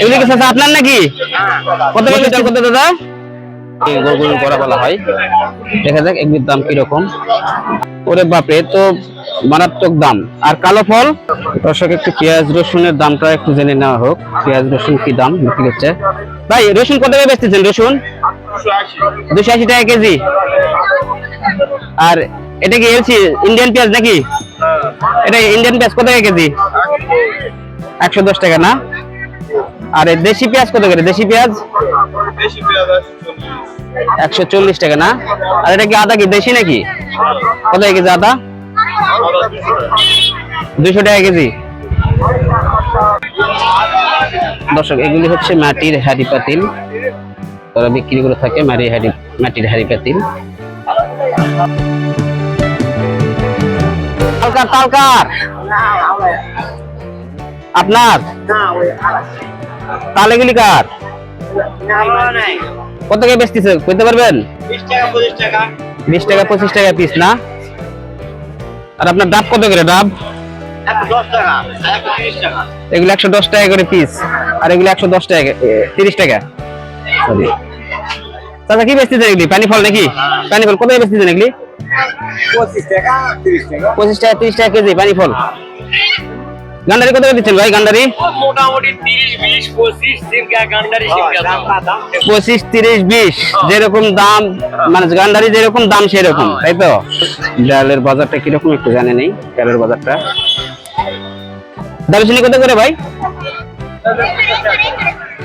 এগুলি কি চাচা আপনার নাকি? কত চাল কত দাদা? এই করা বলা হয়। দেখা যাক এগুলির দাম কীরকম। ওরে বাপরে তো মারাত্মক দাম। আর কালো ফল? দর্শক একটু পেঁয়াজ রসুনের দামটা একটু জেনে নেওয়া হোক। পেঁয়াজ রসুন কি দাম বিক্রি হচ্ছে? ভাই রসুন কত করে বেচতেছেন রসুন? দুশো আশি টাকা কেজি। আর এটা কি এলসি ইন্ডিয়ান পেঁয়াজ নাকি? এটা ইন্ডিয়ান পেঁয়াজ কত টাকা কেজি? একশো দশ টাকা না? আর এই দেশি পেঁয়াজ কত করে? দেশি পেঁয়াজ? একশো চল্লিশ। টাকা না? আর এটা কি আদা কি? দেশি নাকি? কত কেজি আদা? দুশো টাকা। কেজি। দর্শক এগুলি হচ্ছে মাটির হাড়ি পাতিল। তারা বিক্রি করে থাকে মাটির হাড়ি মাটির হাড়ি পাতিল। তালকার তালকার। আপনার? তাহলে এগুলি কার? কত টাকা বেচতেছে? কইতে পারবেন? বিশ টাকা পঁচিশ টাকা। পিস না? আর আপনার ডাব কত করে ডাব? এগুলো একশো দশ টাকা করে পিস আর এগুলো একশো দশ টাকা তিরিশ টাকা। Sorry. চাচা কি বেচতেছেন এগুলি? পানি ফল নাকি? পানি ফল কত বেচতেছেন এগুলি? পঁচিশ টাকা তিরিশ টাকা। কেজি পানি ফল গান্ডারি কত দিচ্ছেন ভাই গান্ডারি? মোটামুটি বিশ পঁচিশ তিরিশ বিশ যেরকম দাম মানে গান্ডারি যেরকম দাম সেরকম তাই তো? ডালের বাজারটা কীরকম একটু জানে নেই ডালের বাজারটা। দারুচিনি কত করে ভাই?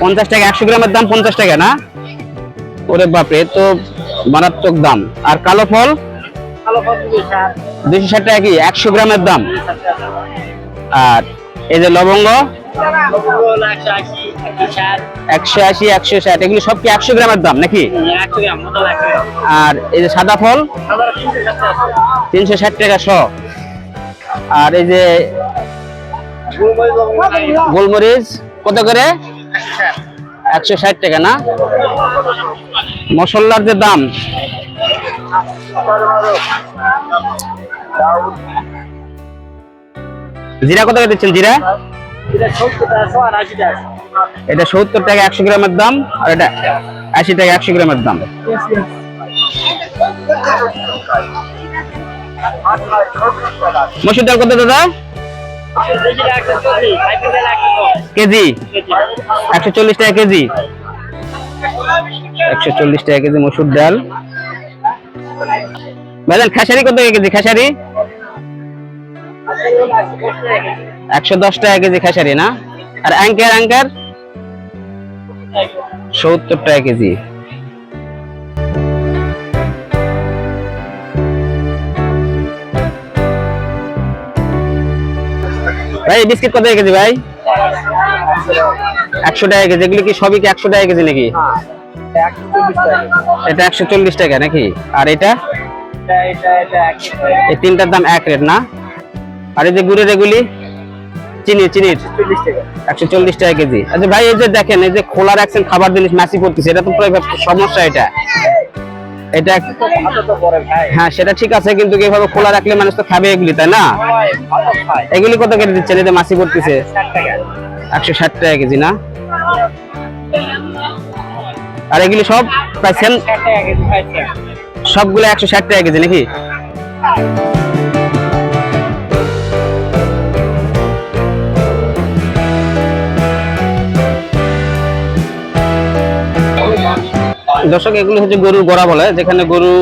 পঞ্চাশ টাকা একশো গ্রামের দাম পঞ্চাশ টাকা না? ওরে বাপরে তো মারাত্মক দাম। আর কালো ফল? দুইশো ষাট টাকা কি? একশো গ্রামের দাম। আর এই যে লবঙ্গ? একশো আশি, একশো ষাট। এগুলো সব কি একশো গ্রামের দাম নাকি? আর এই যে সাদা ফল? তিনশো ষাট টাকা শ। আর এই যে গোলমরিচ, কত করে? একশো ষাট টাকা না? মশলার যে দাম? জিরা কত করে দিচ্ছেন জিরা? এটা সত্তর টাকা একশো গ্রামের দাম আর এটা আশি টাকা একশো গ্রামের দাম। মসুর ডাল কত দাদা? কেজি? একশো চল্লিশ টাকা কেজি। একশো চল্লিশ টাকা কেজি মসুর ডাল। ভাইজান খেসারি কত টাকা কেজি? খেসারি? একশো দশ টাকা কেজি খেসারি, না? আর অ্যাঙ্কার অ্যাঙ্কার? সত্তর টাকা কেজি। ভাই, বিস্কিট কত টাকা কেজি ভাই? একশো টাকা কেজি, এগুলো কি সবই কি একশো টাকা কেজি নাকি? এটা একশো চল্লিশ টাকা নাকি? আর এটা? এই তিনটার দাম এক রেট, না? আর এই যে গুড়ের এগুলি চিনি চিনির। একশো চল্লিশ টাকা কেজি। আচ্ছা ভাই, এই যে দেখেন, এই যে খোলা রাখছেন খাবার জিনিস মাসি পড়তেছে, এটা তো সমস্যা এটা। এটা হ্যাঁ সেটা ঠিক আছে, কিন্তু এইভাবে খোলা রাখলে মানুষ তো খাবে এগুলি, তাই না? এগুলি কত দিচ্ছেন? পড়তেছে। একশো ষাট টাকা কেজি, না? আর এগুলি সব সবগুলো একশো ষাট টাকা কেজি, নাকি? দর্শক, এগুলো হচ্ছে গরুর গোড়া বলে, যেখানে গরু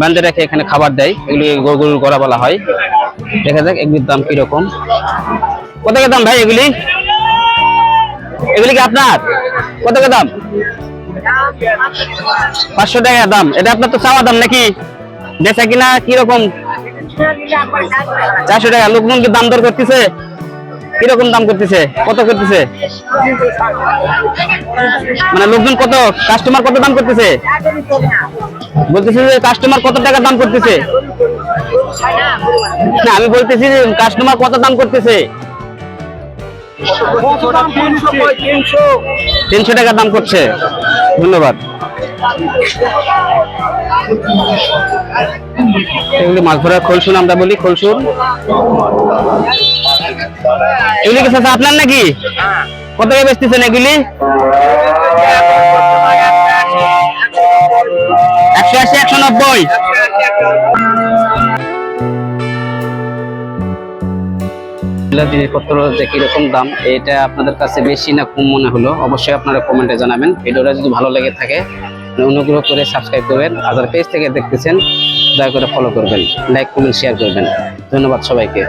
বান্ধে রেখে এখানে খাবার দেয়, এগুলি গরুর গোড়া বলা হয়। দেখা যাক, এগুলির দাম কীরকম। কত দাম ভাই এগুলি? এগুলি কি আপনার? কত দাম? পাঁচশো টাকা দাম। এটা আপনার তো চাওয়া দাম নাকি? বেচা কিনা কীরকম? চারশো টাকা। লোকজন কি দাম দর করতেছে? কীরকম দাম করতেছে? কত করতেছে? মানে লোকজন কত? কাস্টমার কত দাম করতেছে? বলতেছি যে কাস্টমার কত টাকা দাম করতেছে? না, আমি বলতেছি যে কাস্টমার কত দাম করতেছে? তিনশো টাকা দাম করছে। ধন্যবাদ। মাছ ধরার খোলসুন আমরা বলি, খোলসুন। এগুলি কি আপনার নাকি? কত করে বেচতেছেন এগুলি? একশো আশি, একশো নব্বই। জিনিসপত্র যে কীরকম দাম, এটা আপনাদের কাছে বেশি না কম মনে হলো, অবশ্যই আপনারা কমেন্টে জানাবেন। ভিডিওটা যদি ভালো লেগে থাকে, অনুগ্রহ করে সাবস্ক্রাইব করবেন। আর পেজ থেকে দেখতেছেন, দয়া করে ফলো করবেন লাইক কমেন্ট শেয়ার করবেন। ধন্যবাদ সবাইকে।